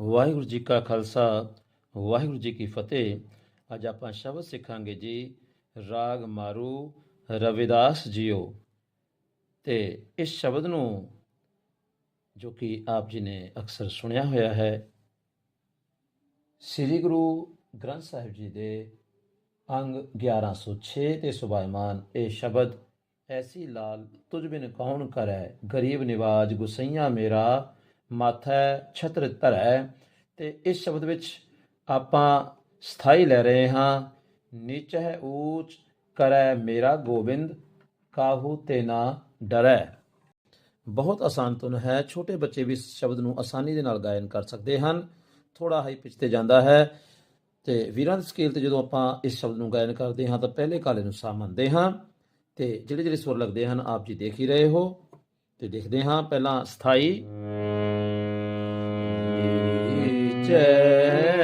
ਵਾਹਿਗੁਰੂ ਜੀ ਕਾ ਖਾਲਸਾ, ਵਾਹਿਗੁਰੂ ਜੀ ਕੀ ਫਤਿਹ। ਅੱਜ ਆਪਾਂ ਸ਼ਬਦ ਸਿੱਖਾਂਗੇ ਜੀ, ਰਾਗ ਮਾਰੂ ਰਵਿਦਾਸ ਜੀਓ। ਤੇ ਇਸ ਸ਼ਬਦ ਨੂੰ ਜੋ ਕਿ ਆਪ ਜੀ ਨੇ ਅਕਸਰ ਸੁਣਿਆ ਹੋਇਆ ਹੈ, ਸ੍ਰੀ ਗੁਰੂ ਗ੍ਰੰਥ ਸਾਹਿਬ ਜੀ ਦੇ ਅੰਗ 1106 ਤੇ ਸੁਭਾਇਮਾਨ ਇਹ ਸ਼ਬਦ, ਐਸੀ ਲਾਲ ਤੁਝ ਬਿਨ ਕੌਣ ਕਰੈ, ਗਰੀਬ ਨਿਵਾਜ ਗੁਸਈਆ ਮੇਰਾ ਮਾਥੈ ਛਤਰ ਧਰੈ। ਤੇ ਇਸ ਸ਼ਬਦ ਵਿੱਚ ਆਪਾਂ ਸਥਾਈ ਲੈ ਰਹੇ ਹਾਂ ਨੀਚ ਹੈ ਊਚ ਕਰੈ ਮੇਰਾ ਗੋਬਿੰਦ, ਕਾਹੂ ਤੇ ਨਾ ਡਰੈ। ਬਹੁਤ ਆਸਾਨ ਧੁਨ ਹੈ, ਛੋਟੇ ਬੱਚੇ ਵੀ ਇਸ ਸ਼ਬਦ ਨੂੰ ਆਸਾਨੀ ਦੇ ਨਾਲ ਗਾਇਨ ਕਰ ਸਕਦੇ ਹਨ। ਥੋੜਾ ਹਾਈ ਪਿਚ ਤੇ ਜਾਂਦਾ ਹੈ। ਤੇ ਵੀਰਾਂ ਦੇ ਸਕੇਲ ਤੇ ਜਦੋਂ ਆਪਾਂ ਇਸ ਸ਼ਬਦ ਨੂੰ ਗਾਇਨ ਕਰਦੇ ਹਾਂ, ਤਾਂ ਪਹਿਲੇ ਕਾਲੇ ਨੂੰ ਸਾ ਮੰਨਦੇ ਹਾਂ। ਤੇ ਜਿਹੜੇ ਜਿਹੜੇ ਸੁਰ ਲੱਗਦੇ ਹਨ, ਆਪ ਜੀ ਦੇਖ ਹੀ ਰਹੇ ਹੋ। ਤੇ ਦੇਖਦੇ ਹਾਂ, ਪਹਿਲਾਂ ਸਥਾਈ। ਨੀਚੇ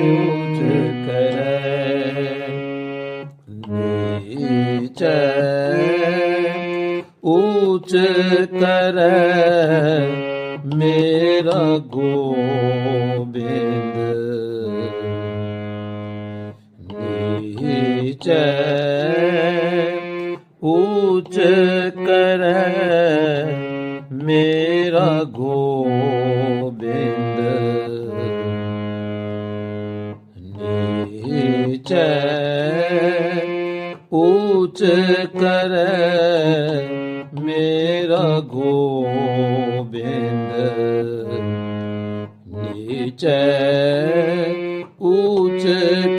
ਉੱਚ ਕਰੈ ਨੀਚੈ ਉੱਚ ਕਰੈ ਮੇਰਾ ਗੋਬਿੰਦ ਨੀਚੈ ਮੇਰਾ ਗੋਬਿੰਦ ਨੀਚੈ ਉੱਚ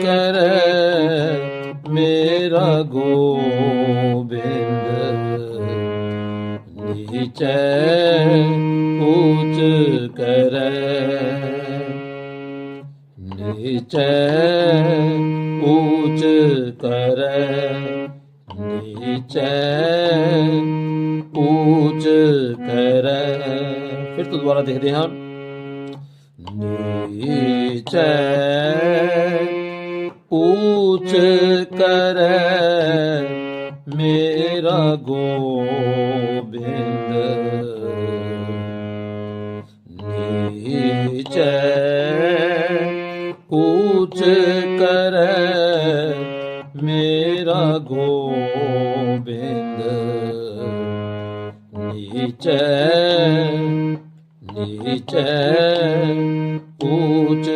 ਕਰੈ ਮੇਰਾ ਗੋਬਿੰਦ ਨੀਚੈ ਉੱਚ ਕਰੈ ਨੀਚੈ ਉੱਚ ਕਰੈ ਨੀਚੈ ਫਿਰ ਤੋਂ ਦੁਬਾਰਾ ਦੇਖਦੇ ਹਾਂ। ਨੀਚੈ ਉੱਚ ਕਰੈ ਮੇਰਾ ਗੋਬਿੰਦ। ਨੀਚੈ ਉੱਚ ਕਰੈ ਮੇਰਾ ਗੋਬਿੰਦ। ਨੀਚੈ ਨੀਚੈ ਉੱਚ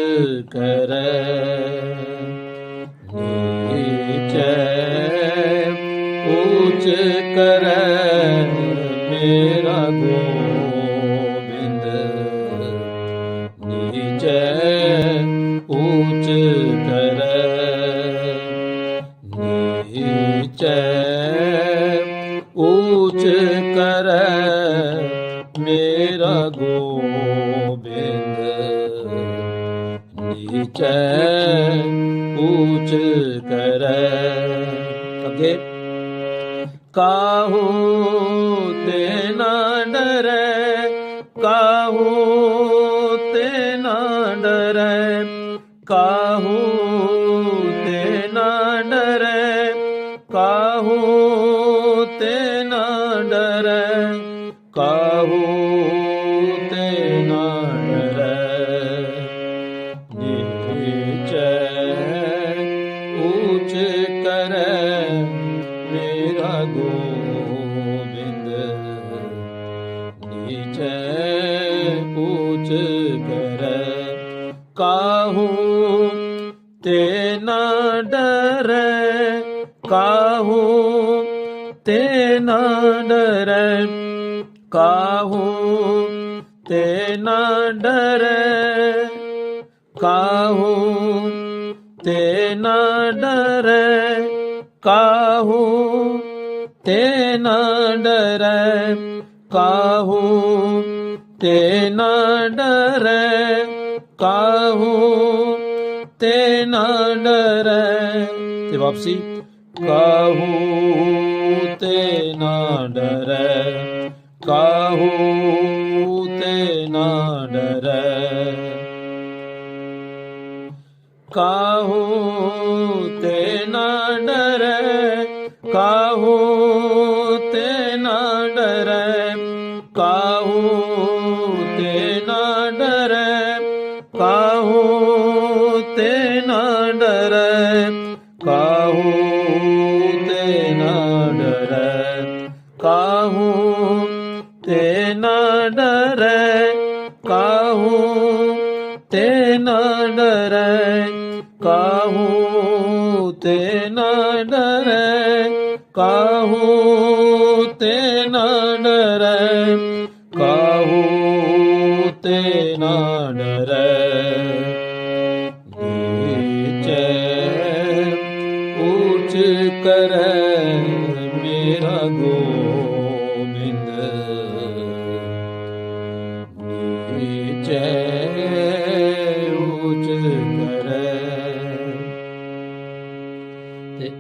ਕਰੈ। ਨੀਚੈ ਉੱਚ ਕਰੈ ਮੇਰਾ ਗੋਬਿੰਦ। ਨੀਚੈ ਉੱਚ ਕਰੈ। ਨੀਚੈ ਨੀਚੈ ਉੱਚ ਕਰੈ। ਅੱਗੇ। ਕਾਹੂ ਤੇ ਨਾ ਡਰੈ ਕਾਹੂ ਤੇ ਨਾ ਡਰੈ। ਕਾਹੂ ਡਰੈ ਕਾਹੂ ਤੇ ਨਾ ਡਰੈ ਕਾਹੂ ਤੇ ਨਾ ਡਰੈ ਕਾਹੂ ਤੇ ਨਾ ਡਰੈ ਕਾਹੂ ਤੇ ਨਾ ਡਰੈ ਕਾਹੂ ਤੇ ਨਾ ਡਰੈ ਤੇ ਵਾਪਸੀ। कहू ते न डर कहू ते न डर कहू ते न डर कहू ते न डर कहू ते काहू ते न डरे काहू ते न डरे काहू ते न डरे काहू ते न डरे ऊंच करे मेरा गो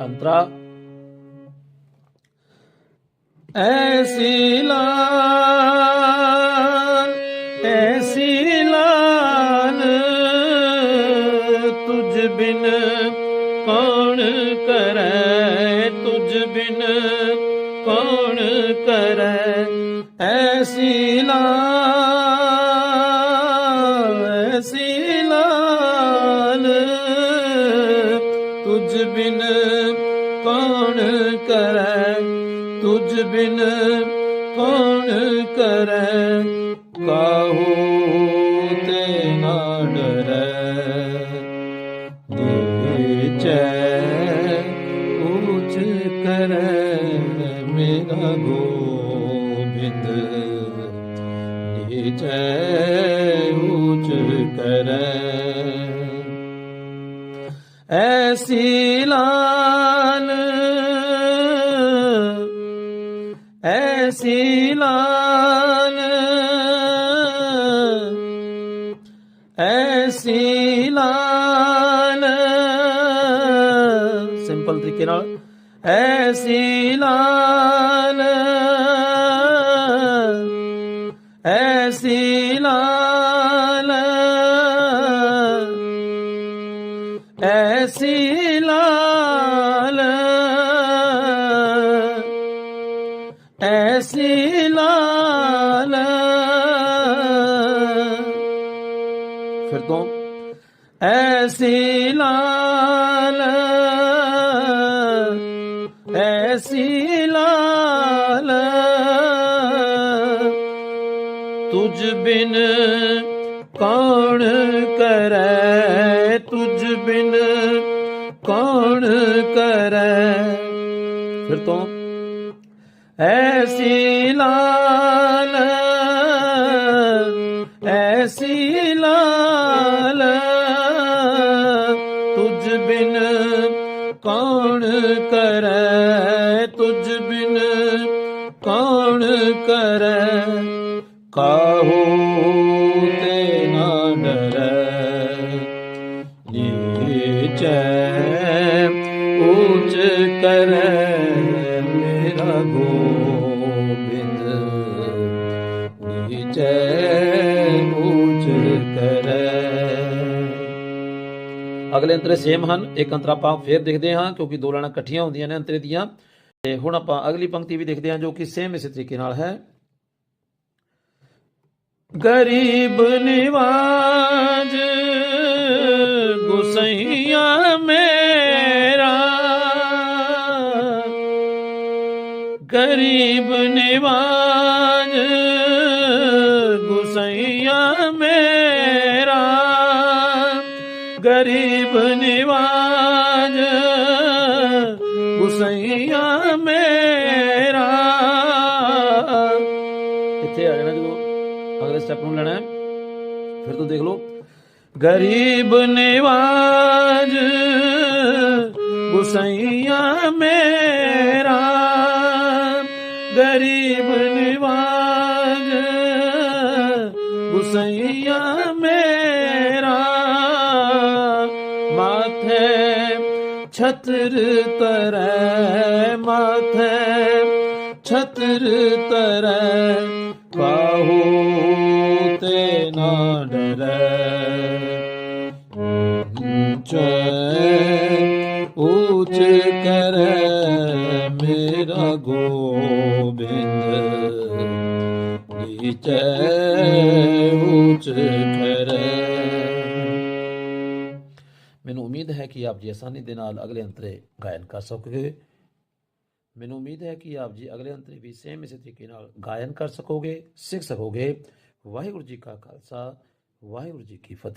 ਅੰਤਰਾ। ਐਸੀ ਲਾਲ ਐਸੀ ਲਾਲ ਤੁਝ ਬਿਨ ਕੌਣ ਕਰੈ, ਤੁਝ ਬਿਨ ਕੌਣ ਕਰੈ। ਐਸੀ ਲਾਲ ਤੁਝ ਬਿਨ ਕੌਣ ਕਰੈ? ਤੁਝ ਬਿਨ ਕੌਣ ਕਰੈ? ਕਾਹੂ ਤੇ ਨਾ ਡਰੈ? ਨੀਚੈ ਉੱਚ ਕਰੈ ਮੇਰਾ ਗੋਬਿੰਦ। ਨੀਚੈ ਉੱਚ ਲਾਲ ਸਿੰਪਲ ਤਰੀਕੇ ਨਾਲ। ਐਸੀ ਲਾਲ ਐਸੀ ਲਾਲ ਐਸੀ ਲਾਲ ਐਸੀ ਲਾਲ ਫਿਰ ਤੋਂ ਐਸੀ ਲਾਲ ਐਸੀ ਲਾਲ ਤੁਝ ਬਿਨ ਕੌਣ ਕਰੈ ਤੁਝ ਬਿਨ ਕੌਣ ਕਰੈ ਫਿਰ ਤੋਂ ਐਸੀ ਲਾਲ ਐਸੀ ਕਰੈ ਤੁਝ ਬਿਨ ਕੌਣ ਕਰੈ? ਅਗਲੇ ਅੰਤਰੇ ਸੇਮ ਹਨ। ਇੱਕ ਅੰਤਰਾ ਆਪਾਂ ਫੇਰ ਦੇਖਦੇ ਹਾਂ, ਕਿਉਂਕਿ ਦੋ ਲਾਈਨਾਂ ਇਕੱਠੀਆਂ ਹੁੰਦੀਆਂ ਨੇ ਅੰਤਰੇ ਦੀਆਂ। ਤੇ ਹੁਣ ਆਪਾਂ ਅਗਲੀ ਪੰਕਤੀ ਵੀ ਦੇਖਦੇ ਹਾਂ, ਜੋ ਕਿ ਸੇਮ ਇਸੇ ਤਰੀਕੇ ਨਾਲ ਹੈ। ਗਰੀਬ ਨਿਵਾਜ, ਗੁਸਈਆ ਮੇਰਾ। ਗਰੀਬ ਇੱਥੇ ਆ ਜਾਣਾ ਜਦੋਂ ਅਗਲੇ ਸਟੈਪ ਨੂੰ ਲੈਣਾ ਫਿਰ ਤੋਂ ਦੇਖ ਲਓ। ਗਰੀਬ ਨਿਵਾਜ, ਗੁਸਈਆ ਮੇਰਾ। ਗਰੀਬ ਨਿਵਾਜ, ਗੁਸਈਆ ਮੇਰਾ। ਮਾਥੇ ਛਤਰ ਤਰੈ, ਮਾਥੇ ਛਤਰ ਤਰੈ। ਕਾਹੂ ਤੇ ਨਾ ਡਰੈ ਚੈ ਉੱਚ ਕਰੈ ਮੇਰਾ ਗੋਬਿੰਦ ਨੀਚੈ ਉੱਚ ਕਰੈ ਮੈਨੂੰ ਉਮੀਦ ਹੈ ਕਿ ਆਪ ਜੀ ਆਸਾਨੀ ਦੇ ਨਾਲ ਅਗਲੇ ਅੰਤਰੇ ਗਾਇਨ ਕਰ ਸਕੋਗੇ ਮੈਨੂੰ ਉਮੀਦ ਹੈ ਕਿ ਆਪ ਜੀ ਅਗਲੇ ਅੰਤਰੇ ਵੀ ਸੇਮ ਇਸੇ ਤਰੀਕੇ ਨਾਲ ਗਾਇਨ ਕਰ ਸਕੋਗੇ, ਸਿੱਖ ਸਕੋਗੇ। ਵਾਹਿਗੁਰੂ ਜੀ ਕਾ ਖਾਲਸਾ, ਵਾਹਿਗੁਰੂ ਜੀ ਕੀ ਫਤਿਹ।